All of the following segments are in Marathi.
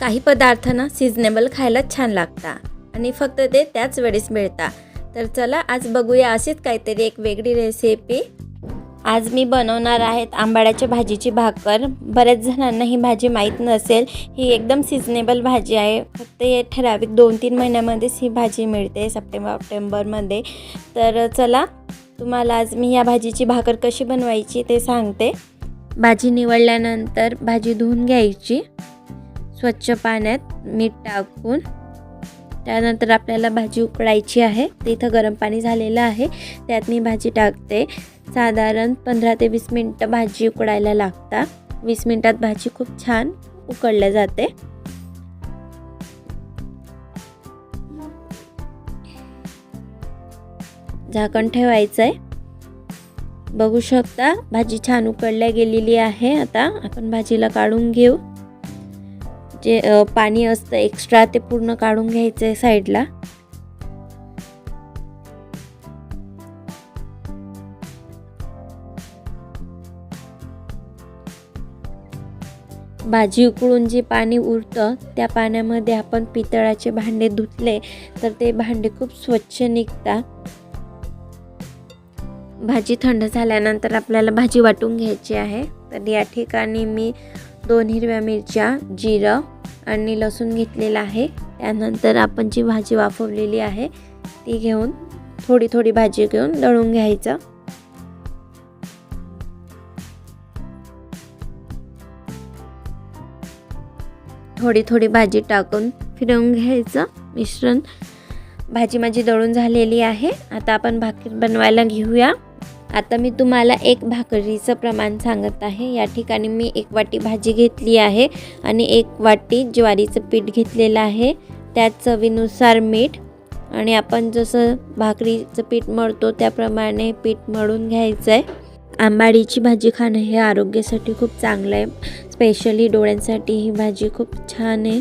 काही पदार्थ ना सिजनेबल खायला छान लागतात आणि फक्त ते त्याच वेळेस मिळतात तर चला आज बघूया अशीच काहीतरी एक वेगळी रेसिपी आज मी बनवणार आहेत आंबाड्याच्या भाजीची भाकर. बऱ्याच जणांना ही भाजी माहीत नसेल ही एकदम सिजनेबल भाजी आहे. फक्त हे ठराविक दोन तीन महिन्यामध्येच ही भाजी मिळते सप्टेंबर ऑक्टोंबरमध्ये. तर चला तुम्हाला आज मी या भाजीची भाकर कशी बनवायची ते सांगते. भाजी निवडल्यानंतर भाजी धुवून घ्यायची. स्वच्छ पाण्यात मीठ टाकून त्यानंतर आपल्याला भाजी उकळायची आहे. ते इथं गरम पाणी झालेलं आहे. त्यात मी भाजी टाकते. साधारण पंधरा ते वीस मिनटं भाजी उकडायला लागतात वीस मिनटात भाजी खूप छान उकळल्या जाते. झाकण ठेवायचं आहे बघू शकता भाजी छान उकळल्या गेलेली आहे. आता आपण भाजीला काढून घेऊ. जे पाणी असतं एक्स्ट्रा ते पूर्ण काढून घ्यायचं आहे साईडला. भाजी उकळून जे पाणी उरतं त्या पाण्यामध्ये आपण पितळाचे भांडे धुतले तर ते भांडे खूप स्वच्छ निघतात. भाजी थंड झाल्यानंतर आपल्याला भाजी वाटून घ्यायची आहे. तर या ठिकाणी मी दोन हिरव्या मिरच्या जिरं आणि लसूण घेतलेलं आहे. त्यानंतर आपण जी भाजी वाफवलेली आहे ती घेऊन थोडी थोडी भाजी घेऊन दळून घ्यायचं. थोडी थोडी भाजी टाकून फिरवून घ्यायचं. मिश्रण भाजी माझी दळून झालेली आहे. आता आपण भाकर बनवायला घेऊया. आता मी तुम्हाला एक भाकरीचं प्रमाण सांगत आहे. या ठिकाणी मी एक वाटी भाजी घेतली आहे आणि एक वाटी ज्वारीचं पीठ घेतलेलं आहे. त्यात चवीनुसार मीठ आणि आपण जसं भाकरीचं पीठ मळतो त्याप्रमाणे पीठ मळून घ्यायचं आहे आंबाडीची भाजी खाणं हे आरोग्यासाठी खूप चांगलं आहे. स्पेशली डोळ्यांसाठी ही भाजी खूप छान आहे.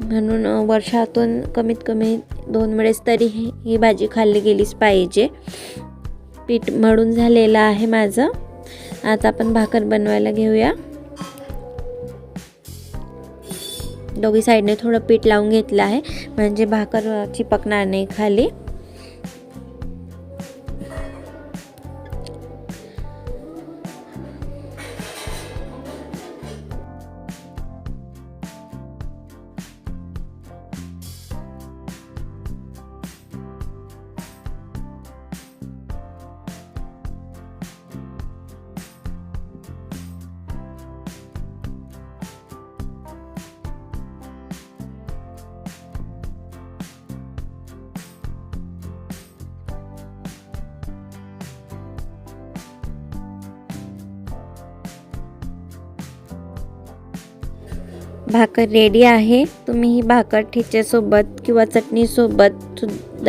म्हणून वर्षातून कमीत कमी दोन वेळेस तरी ही भाजी खाल्ली गेलीच पाहिजे. पीठ मळून झालेलं आहे माझं. आता आपण भाकर बनवायला घेऊया. दोघी साईडने थोडं पीठ लावून घेतलं आहे. म्हणजे भाकर चिपकणार नाही खाली. भाकर रेडी आहे. तुम्ही ही भाकर ठेच्यासोबत किंवा चटणीसोबत सुद्धा